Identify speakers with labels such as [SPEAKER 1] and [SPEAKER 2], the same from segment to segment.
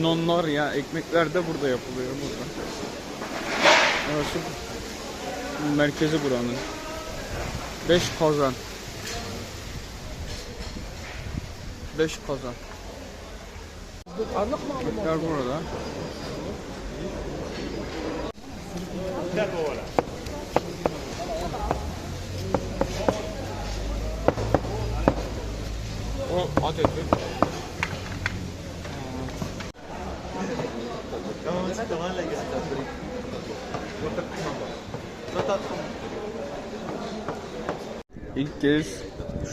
[SPEAKER 1] nonlar ya ekmekler de burada yapılıyor burada. Burası merkezi buranın. 5 kazan. 5 kazan. Ekmekler burada. O at İlk kez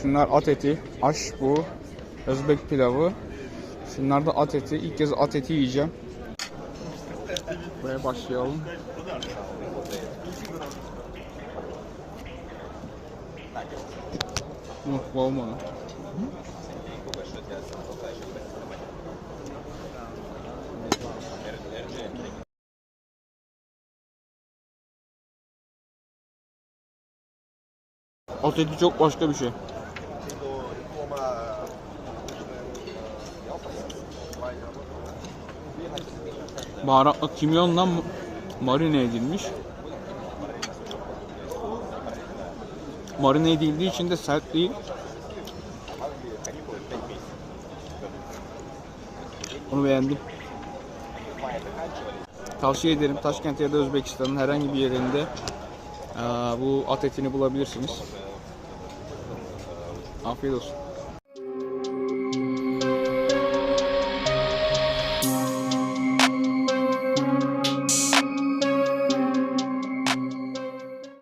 [SPEAKER 1] şunlar at eti, aş bu, Özbek pilavı. Şunlar da at eti. İlk kez at eti yiyeceğim. Buraya başlayalım. Oh, wow At eti çok başka bir şey. Baharatla kimyonla marine edilmiş. Marine edildiği için de sert değil. Onu beğendim. Tavsiye ederim Taşkent ya da Özbekistan'ın herhangi bir yerinde bu at etini bulabilirsiniz. Auf Wiedersehen.